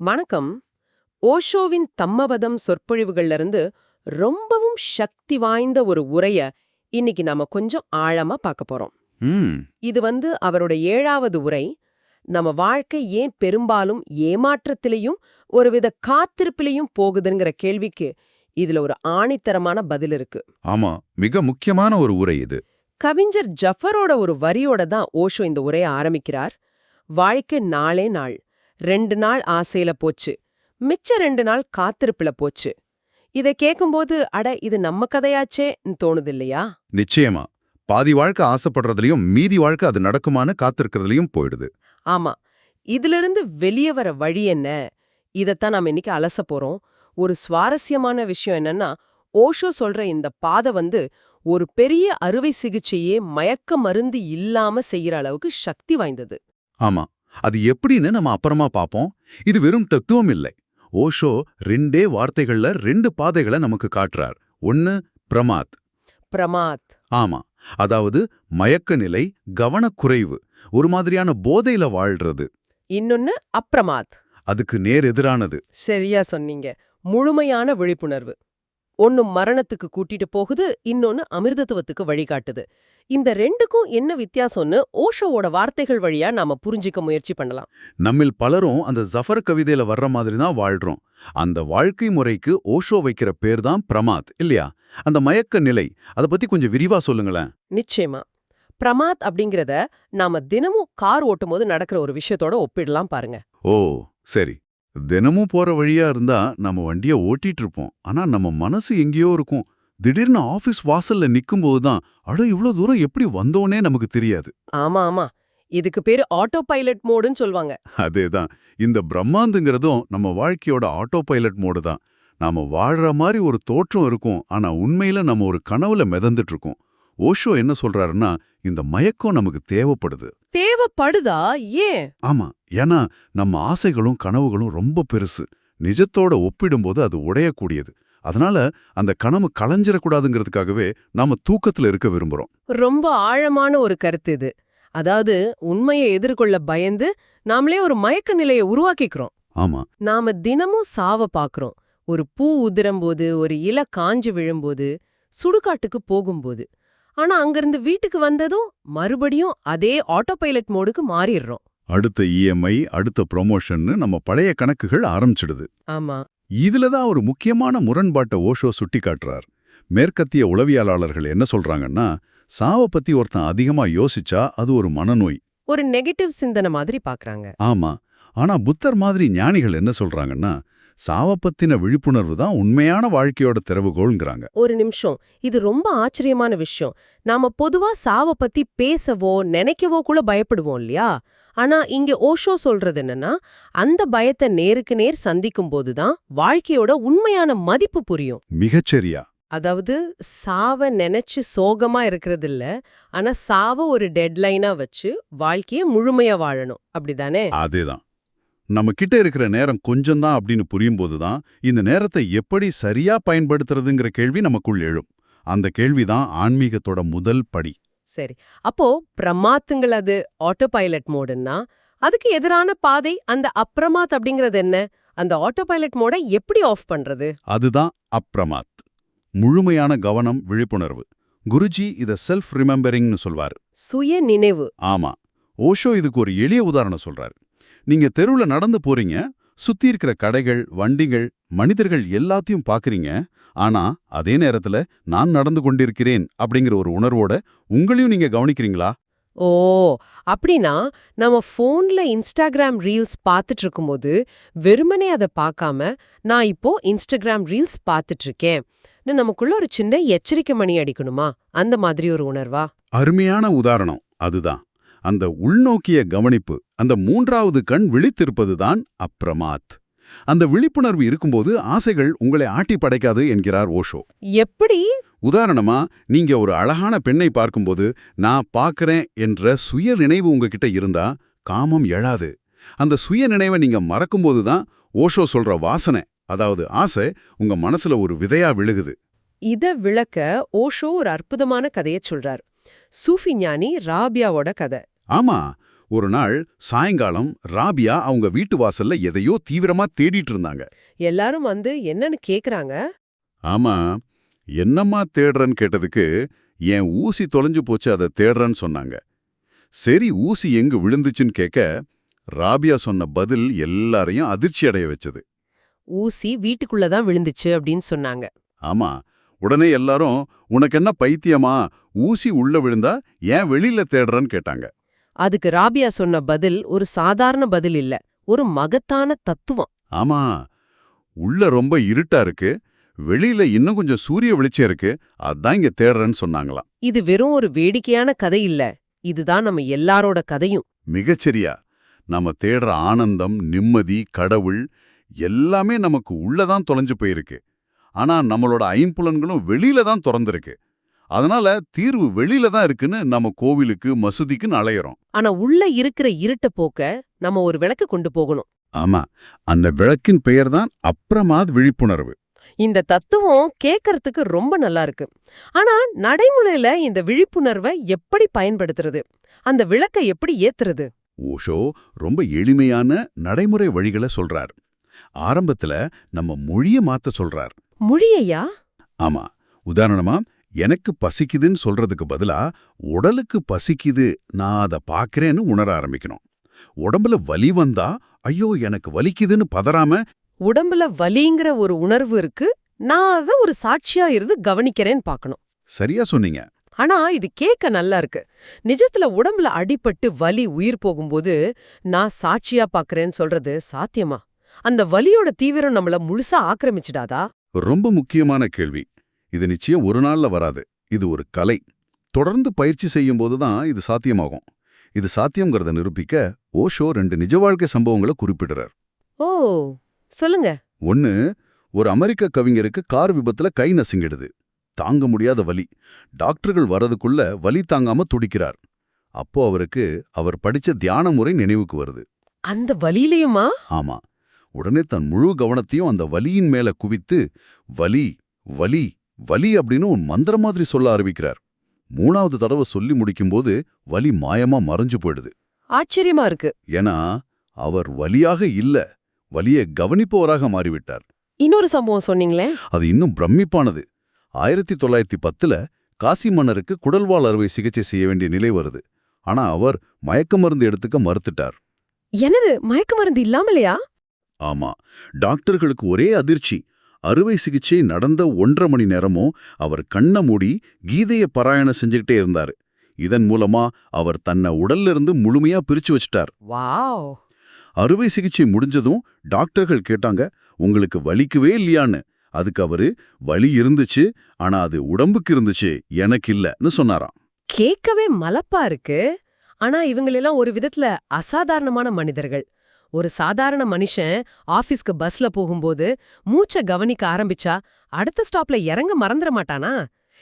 வணக்கம். ஓஷோவின் தம்மபதம் சொற்பொழிவுகள்ல இருந்து ரொம்பவும் சக்தி வாய்ந்த ஒரு உரைய இன்னைக்கு நாம கொஞ்சம் ஆழமா பார்க்க போறோம். இது வந்து அவரோட ஏழாவது உரை. நம்ம வாழ்க்கை ஏன் பெரும்பாலும் ஏமாற்றத்திலையும் ஒருவித காத்திருப்பிலையும் போகுதுங்கிற கேள்விக்கு இதுல ஒரு ஆணித்தரமான பதில் இருக்கு. ஆமா மிக முக்கியமான ஒரு உரை இது. கவிஞர் ஜஃபரோட ஒரு வரியோட தான் ஓஷோ இந்த உரையை ஆரம்பிக்கிறார். வாழ்க்கை நாளே நாள். ரெண்டு நாள் ஆசையில போச்சு. மிச்ச ரெண்டு நாள் காத்திருப்புல போச்சு. இதை கேட்கும்போது அட இது நம்ம கதையாச்சேன்னு தோணுது இல்லையா நிச்சயமா. பாதி வாழ்க்கை ஆசைப்படுறதுலயும் மீதி வாழ்க்கை அது நடக்குமான்னு காத்திருக்கிறதுலயும் போயிடுது. ஆமா. இதிலிருந்து வெளியே வர வழி என்ன? இதைத்தான் நாம இன்னைக்கு அலச போறோம். ஒரு சுவாரஸ்யமான விஷயம் என்னன்னா ஓஷோ சொல்ற இந்த பாதை வந்து ஒரு பெரிய அறுவை சிகிச்சையே மயக்க மருந்து இல்லாம செய்யற அளவுக்கு சக்தி வாய்ந்தது. ஆமா. அது எப்படின்னு நம்ம அப்புறமா பாப்போம். இது வெறும் தத்துவம் இல்லை. ஓஷோ ரெண்டே வார்த்தைகள்ல ரெண்டு பாதைகளை நமக்கு காட்டுறார். ஒன்னு பிரமாத். பிரமாத். ஆமா. அதாவது மயக்க நிலை கவனக்குறைவு ஒரு மாதிரியான போதையில வாழ்றது. இன்னொன்னு அப்ரமாத். அதுக்கு நேர் எதிரானது. சரியா சொன்னீங்க. முழுமையான விழிப்புணர்வு. ஒன்னு மரணத்துக்கு கூட்டிட்டு போகுது இன்னொன்னு அமிர்தத்துவத்துக்கு வழிகாட்டுது. இந்த ரெண்டுக்கும் என்ன வித்தியாசம்னு ஓஷோவோட வார்த்தைகள் வழியா நாம புரிஞ்சிக்க முயற்சி பண்ணலாம். நம்மில் பலரும் அந்த ஜஃபர் கவிதையில வர்ற மாதிரி தான் வாழ்றோம். அந்த வாழ்க்கை முறைக்கு ஓஷோ வைக்கிற பேர் தான் பிரமாத் இல்லையா? அந்த மயக்க நிலை அத பத்தி கொஞ்சம் விரிவா சொல்லுங்களேன். நிச்சயமா. பிரமாத் அப்படிங்கறத நாம தினமும் கார் ஓட்டும் போது நடக்கிற ஒரு விஷயத்தோட ஒப்பிடலாம் பாருங்க. ஓ சரி. தினமும் போற வழியா இருந்தா நம்ம வண்டிய ஓட்டிட்டு இருப்போம் ஆனா நம்ம மனசு எங்கேயோ இருக்கும். திடீர்னு ஆபீஸ் வாசல்ல நிக்கும்போது தான் அட இவ்ளோ தூரம் எப்படி வந்தோனே நமக்கு தெரியாது. ஆமா ஆமா. இதுக்கு பேரு ஆட்டோ பைலட் மோடுன்னு சொல்லுவாங்க அதேதான். இந்த பிரம்மாந்துங்கிறதும் நம்ம வாழ்க்கையோட ஆட்டோ பைலட் மோடு தான் நாம வாழ்ற மாதிரி ஒரு தோற்றம் இருக்கும். ஆனா உண்மையில நம்ம ஒரு கனவுல மிதந்துட்டு இருக்கோம் ஓஷோ என்ன சொல்றாருன்னா இந்த மயக்கம் நமக்கு தேவைப்படுது. தேவைப்படுதா? ஏன்? ஆமா ஏன்னா நம்ம ஆசைகளும் கனவுகளும் ரொம்ப பெருசு. நிஜத்தோட ஒப்பிடும்போது அது உடையக்கூடியது. அதனால அந்த கனவு களைஞ்சிடக்கூடாதுங்கிறதுக்காகவே நாம தூக்கத்துல இருக்க விரும்புறோம். ரொம்ப ஆழமான ஒரு கருத்து இது. அதாவது உண்மையை எதிர்கொள்ள பயந்து நாமளே ஒரு மயக்க நிலையை உருவாக்கிக்கிறோம். ஆமா. நாம தினமும் சாவ பாக்குறோம். ஒரு பூ உதிரும்போது ஒரு இல காஞ்சு விழும்போது சுடுகாட்டுக்கு போகும்போது. ஆனா அங்கிருந்து வீட்டுக்கு வந்ததும் மறுபடியும் அதே ஆட்டோ பைலட் மோடுக்கு மாறிடுறோம். அடுத்த இஎம்ஐ அடுத்த ப்ரொமோஷன்னு நம்ம பழைய கணக்குகள் ஆரம்பிச்சிடுது. ஆமா. இதுல தான் ஒரு முக்கியமான முரண்பாட்டை ஓஷோ சுட்டி காட்டுறார். மேற்கத்திய உளவியலாளர்கள் என்ன சொல்றாங்கன்னா சாவை பத்தி ஒருத்தன் அதிகமா யோசிச்சா அது ஒரு மனநோய். ஒரு நெகட்டிவ் சிந்தனை மாதிரி பாக்குறாங்க ஆமா. ஆனா புத்தர் மாதிரி ஞானிகள் என்ன சொல்றாங்கன்னா சாவை பத்தின விழிப்புணர்வு தான் உண்மையான வாழ்க்கையோட திறவுகோள்ங்கிறாங்க ஒரு நிமிஷம். இது ரொம்ப ஆச்சரியமான விஷயம். நாம பொதுவா சாவ பத்தி பேசவோ நினைக்கவோ கூட பயப்படுவோம் இல்லையா? ஆனா இங்க ஓஷோ சொல்றது என்னன்னா அந்த பயத்தை நேருக்கு நேர் சந்திக்கும் போதுதான் வாழ்க்கையோட உண்மையான மதிப்பு புரியும். மிகச்சரியா. அதாவது சாவ நினைச்சு சோகமா இருக்கிறது இல்ல ஆனா சாவ ஒரு டெட்லைனா வச்சு வாழ்க்கைய முழுமையா வாழணும். அப்படிதானே? அதேதான். நம்ம கிட்ட இருக்கிற நேரம் கொஞ்சம்தான் அப்படின்னு புரியும்போது தான் இந்த நேரத்தை எப்படி சரியா பயன்படுத்துறதுங்கிற கேள்வி நமக்குள் எழும். அந்த கேள்விதான் ஆன்மீகத்தோட முதல் படி. சரி. அப்போ பிரமாத்துங்கள் அது ஆட்டோ பைலட் மோடுன்னா அதுக்கு எதிரான பாதை அந்த அப்ரமாத் அப்படிங்கறது என்ன? அந்த ஆட்டோ பைலட் மோட எப்படி ஆஃப் பண்றது? அதுதான் அப்ரமாத். முழுமையான கவனம் விழிப்புணர்வு. குருஜி இத செல்ஃப் ரிமெம்பரிங்னு சொல்வாரு. சுய நினைவு. ஆமா. ஓஷோ இதுக்கு ஒரு எளிய உதாரணம் சொல்றாரு. நீங்க தெருவுல நடந்து போறீங்க சுத்தி இருக்கிற கடைகள் வண்டிகள் மனிதர்கள் எல்லாத்தையும் பாக்குறீங்க ஆனா அதே நேரத்துல நான் நடந்து கொண்டிருக்கிறேன் அப்படிங்கிற ஒரு உணர்வோட உங்களையும் நீங்க கவனிக்கிறீங்களா? ஓ அப்படின்னா நம்ம ஃபோன்ல இன்ஸ்டாகிராம் ரீல்ஸ் பார்த்துட்டு இருக்கும்போது வெறுமனே அதை பார்க்காம நான் இப்போ இன்ஸ்டாகிராம் ரீல்ஸ் பார்த்துட்டு இருக்கேன் நமக்குள்ள ஒரு சின்ன எச்சரிக்கை மணி அடிக்கணுமா? அந்த மாதிரி ஒரு உணர்வா? அருமையான உதாரணம். அதுதான். அந்த உள்நோக்கிய கவனிப்பு அந்த மூன்றாவது கண் விழித்திருப்பதுதான் அப்ரமாத். அந்த விழிப்புணர்வு இருக்கும்போது ஆசைகள் உங்களை ஆட்டி படைக்காது என்கிறார் ஓஷோ. எப்படி? உதாரணமா நீங்க ஒரு அழகான பெண்ணை பார்க்கும்போது நான் பார்க்கறேன் என்ற சுய நினைவு உங்ககிட்ட இருந்தா காமம் எழாது. அந்த சுய நினைவை நீங்க மறக்கும்போது தான் ஓஷோ சொல்ற வாசனை அதாவது ஆசை உங்க மனசுல ஒரு விதையா விழுகுது. இத விளக்க ஓஷோ ஒரு அற்புதமான கதையை சொல்றார். சூஃபி ஞானி ராபியாவோட கதை. ஆமா ஒரு நாள் சாயங்காலம் ராபியா அவங்க வீட்டு வாசல்ல எதையோ தீவிரமா தேடிட்டு இருந்தாங்க. எல்லாரும் வந்து என்னன்னு கேக்குறாங்க? ஆமா என்னம்மா தேடுறன்னு கேட்டதுக்கு என் ஊசி தொலைஞ்சு போச்சு அதை தேடுறேன்னு சொன்னாங்க. சரி ஊசி எங்கு விழுந்துச்சுன்னு கேட்க ராபியா சொன்ன பதில் எல்லாரையும் அதிர்ச்சி அடைய வச்சது. ஊசி வீட்டுக்குள்ள தான் விழுந்துச்சு அப்படின்னு சொன்னாங்க. ஆமா உடனே எல்லாரும் உனக்கு என்ன பைத்தியமா? ஊசி உள்ள விழுந்தா ஏன் வெளியில தேடுறன்னு கேட்டாங்க. அதுக்கு ராபியா சொன்ன பதில் ஒரு சாதாரண பதில் இல்ல ஒரு மகத்தான தத்துவம். ஆமா உள்ள ரொம்ப இருட்டா இருக்கு வெளியில இன்னும் கொஞ்சம் சூரிய வெளிச்சம் இருக்கு அதான் இங்க தேடுறேன்னு சொன்னாங்களாம். இது வெறும் ஒரு வேடிக்கையான கதை இல்ல இதுதான் நம்ம எல்லாரோட கதையும். மிகச்சரியா நம்ம தேடுற ஆனந்தம் நிம்மதி கடவுள் எல்லாமே நமக்கு உள்ளதான் தொலைஞ்சு போயிருக்கு. ஆனா நம்மளோட ஐம்புலன்களும் வெளியில தான் திறந்திருக்கு. அதனால தீர்வு வெளியில தான் இருக்குன்னு நம்ம கோவிலுக்கு மசூதிக்குன்னு அலையறோம். ஆனா உள்ள இருக்கிற இருட்ட போக்க நம்ம ஒரு விளக்கு கொண்டு போகணும். ஆமா. அந்த விளக்கின் பெயர் தான் அப்புறமாத் விழிப்புணர்வு. இந்த தத்துவம் கேக்கறதுக்கு ரொம்ப நல்லா இருக்கு. ஆனா நடைமுறையில இந்த விழிப்புணர்வை எப்படி பயன்படுத்துறது? அந்த விளக்கை எப்படி ஏத்துறது? ஓஷோ ரொம்ப எளிமையான நடைமுறை வழிகளை சொல்றார். ஆரம்பத்துல நம்ம மொழிய மாத்த சொல்றார். மொழியையா? ஆமா. உதாரணமா எனக்கு பசிக்குதுன்னு சொல்றதுக்கு பதிலா உடலுக்கு பசிக்குது நான் அதை பாக்குறேன்னு உணர ஆரம்பிக்கணும். உடம்புல வலி வந்தா ஐயோ எனக்கு வலிக்குதுன்னு பதறாம உடம்புல வலிங்கிற ஒரு உணர்வு இருக்கு நான் அத ஒரு சாட்சியா இருந்து கவனிக்கிறேன்னு பார்க்கணும் சரியா சொன்னீங்க. ஆனா இது கேட்க நல்லா இருக்கு. நிஜத்துல உடம்புல அடிபட்டு வலி உயிர் போகும்போது நான் சாட்சியா பார்க்கறேன்னு சொல்றது சாத்தியமா? அந்த வலியோட தீவிரம் நம்மள முழுசா ஆக்கிரமிச்சிடாதா? ரொம்ப முக்கியமான கேள்வி. இது நிச்சயம் ஒரு நாள்ல வராது. இது ஒரு கலை. தொடர்ந்து பயிற்சி செய்யும் தான் இது சாத்தியமாகும். இது சாத்தியம்ங்கிறத நிரூபிக்க ஓஷோ ரெண்டு நிஜ வாழ்க்கை சம்பவங்களை குறிப்பிடுறார். ஓ சொல்லுங்க. ஒன்னு ஒரு அமெரிக்க கவிஞருக்கு கார் விபத்துல கை நசுங்கிடுது. தாங்க முடியாத வலி. டாக்டர்கள் வரதுக்குள்ள வலி தாங்காம துடிக்கிறார். அப்போ அவருக்கு அவர் படிச்ச தியான முறை நினைவுக்கு வருது. அந்த வலியிலையுமா? ஆமா. உடனே தன் முழு கவனத்தையும் அந்த வலியின் மேல குவித்து வலி வலி வலி அப்படின்னு ஒரு மந்திரம் மாதிரி சொல்ல ஆரம்பிக்கிறார். மூணாவது தடவை சொல்லி முடிக்கும்போது வலி மாயமா மறைஞ்சு போயிடுது. ஆச்சரியமா இருக்கு. ஏன்னா அவர் வலியாக இல்ல வலியை கவனிப்பவராக மாறிவிட்டார். இன்னொரு சம்பவம் சொன்னீங்களே? அது இன்னும் பிரமிப்பானது. ஆயிரத்தி தொள்ளாயிரத்தி பத்துல காசி மன்னருக்கு குடல்வால் அறுவை சிகிச்சை செய்ய வேண்டிய நிலை வருது. ஆனா அவர் மயக்க மருந்து எடுத்துக்க மறுத்துட்டார். என்னது மயக்க மருந்து இல்லாமலையா? ஆமா டாக்டர்களுக்கு ஒரே அதிர்ச்சி. அறுவை சிகிச்சை நடந்த ஒன்றரை மணி நேரமும் அவர் கண்ண மூடி கீதைய பாராயணம் செஞ்சுக்கிட்டே இருந்தாரு. இதன் மூலமா அவர் தன்னை உடல்ல இருந்து முழுமையா பிரிச்சு வச்சிட்டார். வாவ். அறுவை சிகிச்சை முடிஞ்சதும் டாக்டர்கள் கேட்டாங்க உங்களுக்கு வலிக்கவே இல்லையான்னு? அதுக்கு அவரு வலி இருந்துச்சு ஆனா அது உடம்புக்கு இருந்துச்சு எனக்கு இல்லன்னு சொன்னாராம். கேட்கவே மலப்பா இருக்கு. ஆனா இவங்களெல்லாம் ஒரு விதத்துல அசாதாரணமான மனிதர்கள். ஒரு சாதாரண மனுஷன் ஆபீஸ்க்கு பஸ்ல போகும்போது மூச்ச கவனிக்க ஆரம்பிச்சா அடுத்த ஸ்டாப்ல இறங்க மறந்துட மாட்டானா?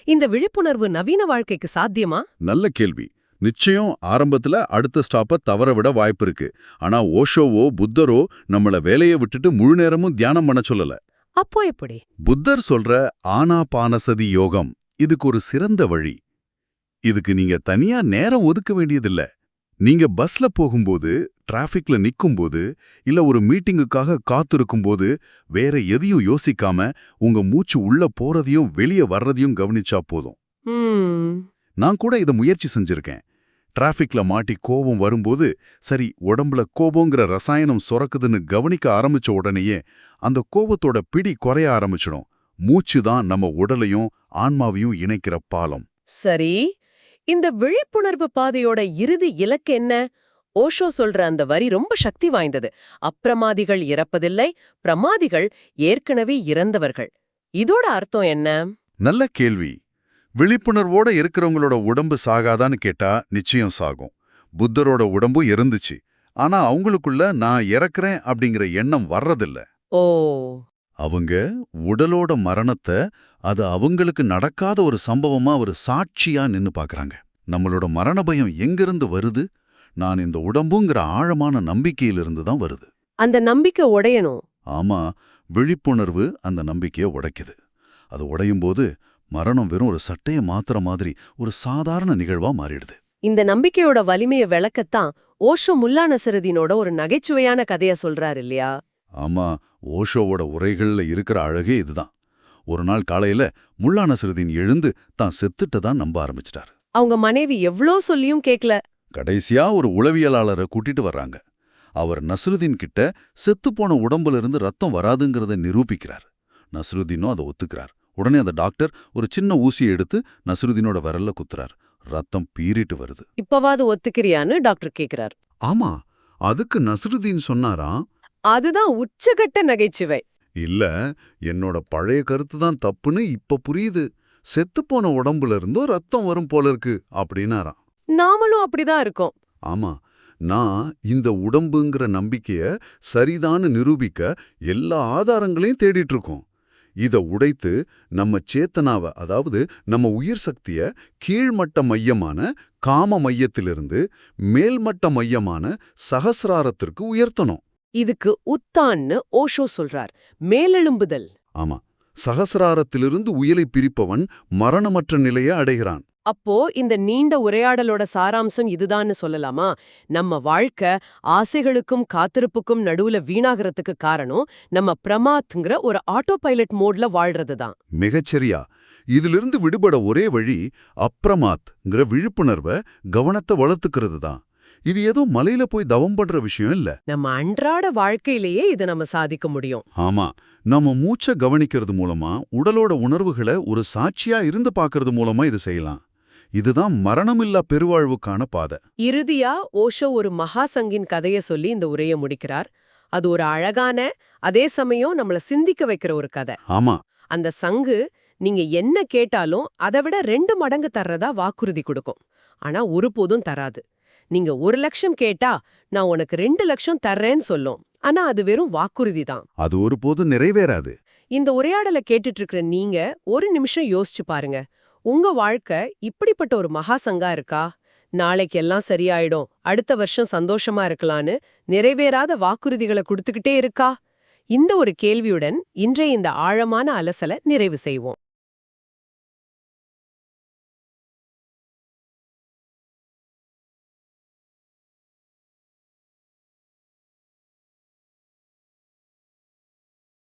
இந்த விழிப்புணர்வு நவீன வாழ்க்கைக்கு சாத்தியமா? நல்ல கேள்வி. நிச்சயம் ஆரம்பத்துல அடுத்த ஸ்டாப்ப தவற விட வாய்ப்பு இருக்கு. ஆனா ஓஷோவோ புத்தரோ நம்மள வேலையை விட்டுட்டு முழு நேரமும் தியானம் பண்ண சொல்லல. அப்போ எப்படி? புத்தர் சொல்ற ஆனாபானசதி யோகம் இதுக்கு ஒரு சிறந்த வழி. இதுக்கு நீங்க தனியா நேரம் ஒதுக்க வேண்டியதில்ல. நீங்க பஸ்ல போகும்போது டிராஃபிக்ல நிக்கும்போது இல்ல ஒரு மீட்டிங்குக்காக காத்திருக்கும்போது வேற எதையும் யோசிக்காம உங்க மூச்சு உள்ள போறதையும் வெளிய வர்றதையும் கவனிச்சா போதும். நான் கூட இத முயற்சி செஞ்சிருக்கேன். டிராஃபிக்ல மாட்டி கோபம் வரும்போது சரி உடம்புல கோபங்கிற ரசாயனம் சுரக்குதுன்னு கவனிக்க ஆரம்பிச்ச உடனேயே அந்த கோபத்தோட பிடி குறைய ஆரம்பிச்சிடும். மூச்சு தான் நம்ம உடலையும் ஆன்மாவையும் இணைக்கிற பாலம். சரி. இந்த விழிப்புணர்வு பாதையோட இறுதி இலக்கு என்ன? ஓஷோ சொல்ற அந்த வரி ரொம்ப சக்தி வாய்ந்தது. அப்பிரமாதிகள் இறப்பதில்லை பிரமாதிகள் ஏற்கனவே இறந்தவர்கள். இதோட அர்த்தம் என்ன? நல்ல கேள்வி. விழிப்புணர்வோட இருக்கிறவங்களோட உடம்பு சாகாதான்னு கேட்டா நிச்சயம் சாகும். புத்தரோட உடம்பும் இருந்துச்சு. ஆனா அவங்களுக்குள்ள நான் இறக்குறேன் அப்படிங்கிற எண்ணம் வர்றதில்ல. ஓ. அவங்க உடலோட மரணத்தை அது அவங்களுக்கு நடக்காத ஒரு சம்பவமா ஒரு சாட்சியா நின்னு பார்க்கறாங்க நம்மளோட மரண பயம் எங்கிருந்து வருது? நான் இந்த உடம்புங்கிற ஆழமான நம்பிக்கையிலிருந்து தான் வருது. அந்த நம்பிக்கை உடையணும். ஆமா விழிப்புணர்வு அந்த நம்பிக்கையை உடைக்குது. அது உடையும் போது மரணம் வெறும் ஒரு சட்டைய மாத்திர மாதிரி ஒரு சாதாரண நிகழ்வா மாறிடுது. இந்த நம்பிக்கையோட வலிமையை விளக்கத்தான் ஓஷோ முல்லா நசருதீனோட ஒரு நகைச்சுவையான கதைய சொல்றாரு இல்லையா? ஆமா ஓஷோவோட உரைகள்ல இருக்கிற அழகே இதுதான். ஒரு நாள் காலையில முல்லா நசருதீன் எழுந்து தான் செத்துட்டதா நம்ப ஆரம்பிச்சிட்டாரு. அவங்க மனைவி எவ்ளோ சொல்லியும் கேக்கல. கடைசியா ஒரு உளவியலாளரை கூட்டிட்டு வர்றாங்க. அவர் நஸ்ருதீன் கிட்ட செத்துப்போன உடம்புல இருந்து ரத்தம் வராதுங்கிறத நிரூபிக்கிறார். நஸ்ருதீனும் அதை ஒத்துக்கிறார். உடனே அந்த டாக்டர் ஒரு சின்ன ஊசியை எடுத்து நஸ்ருதீனோட விரல்ல குத்துறார். ரத்தம் பீறிட்டு வருது. இப்பவாது ஒத்துக்கிறியான்னு டாக்டர் கேக்குறார். ஆமா அதுக்கு நஸ்ருதீன் சொன்னாராம் அதுதான் உச்சகட்ட நகைச்சுவை. இல்ல என்னோட பழைய கருத்து தான் தப்புன்னு இப்ப புரியுது. செத்துப்போன உடம்புல இருந்தோ ரத்தம் வரும் போல இருக்கு அப்படின்னாராம். நாமளும் அப்படிதான் இருக்கோம். ஆமா நான் இந்த உடம்புங்கிற நம்பிக்கைய சரிதான்னு நிரூபிக்க எல்லா ஆதாரங்களையும் தேடிட்டு இருக்கோம் இத உடைத்து நம்ம சேத்தனாவ அதாவது நம்ம உயிர் சக்திய கீழ்மட்ட மையமான காம மையத்திலிருந்து மேல்மட்ட மையமான சகசிராரத்திற்கு உயர்த்தணும். இதுக்கு உத்தான்னு ஓஷோ சொல்றார். மேலெழும்புதல். ஆமா. சகசிராரத்திலிருந்து உயிரை பிரிப்பவன் மரணமற்ற நிலையை அடைகிறான். அப்போ இந்த நீண்ட உரையாடலோட சாராம்சம் இதுதான்னு சொல்லலாமா? நம்ம வாழ்க்கை ஆசைகளுக்கும் காத்திருப்புக்கும் நடுவுல வீணாகிறதுக்கு காரணம் நம்ம பிரமாத்ங்கிற ஒரு ஆட்டோ பைலட் மோட்ல வாழ்றது தான் மிகச்சரியா. இதிலிருந்து விடுபட ஒரே வழி அப்ரமாத்ங்கிற விழிப்புணர்வை கவனத்தை வளர்த்துக்கிறது தான் இது ஏதோ மலையில போய் தவம் பண்ற விஷயம் இல்ல. நம்ம அன்றாட வாழ்க்கையிலேயே இதை நம்ம சாதிக்க முடியும். ஆமா நம்ம மூச்சை கவனிக்கிறது மூலமா உடலோட உணர்வுகளை ஒரு சாட்சியா இருந்து பார்க்கறது மூலமா இது செய்யலாம். இதுதான் மரணமில்லா பெருவாழ்வுக்கான பாதை. இறுதியா ஓஷோ ஒரு மகாசங்கின் கதைய சொல்லி இந்த உரையை முடிக்கிறார். அது ஒரு அழகான அதே சமயம் நம்மள சிந்திக்க வைக்கிற ஒரு கதை. ஆமா. அந்த சங்கு நீங்க என்ன கேட்டாலும் அதை விட ரெண்டு மடங்கு தர்றதா வாக்குறுதி கொடுக்கும். ஆனா ஒருபோதும் தராது. நீங்க ஒரு லட்சம் கேட்டா நான் உனக்கு ரெண்டு லட்சம் தர்றேன்னு சொல்லும். ஆனா அது வெறும் வாக்குறுதி தான். அது ஒருபோதும் நிறைவேறாது. இந்த உரையாடலை கேட்டுட்டு இருக்கிற நீங்க ஒரு நிமிஷம் யோசிச்சு பாருங்க. உங்க வாழ்க்கை இப்படிப்பட்ட ஒரு மகாசங்கா இருக்கா? நாளைக்கு எல்லாம் சரியாயிடும். அடுத்த வருஷம் சந்தோஷமா இருக்கலான்னு நிறைவேறாத வாக்குறுதிகளை கொடுத்துக்கிட்டே இருக்கா? இந்த ஒரு கேள்வியுடன் இன்றைய இந்த ஆழமான அலசலை நிறைவு செய்வோம்.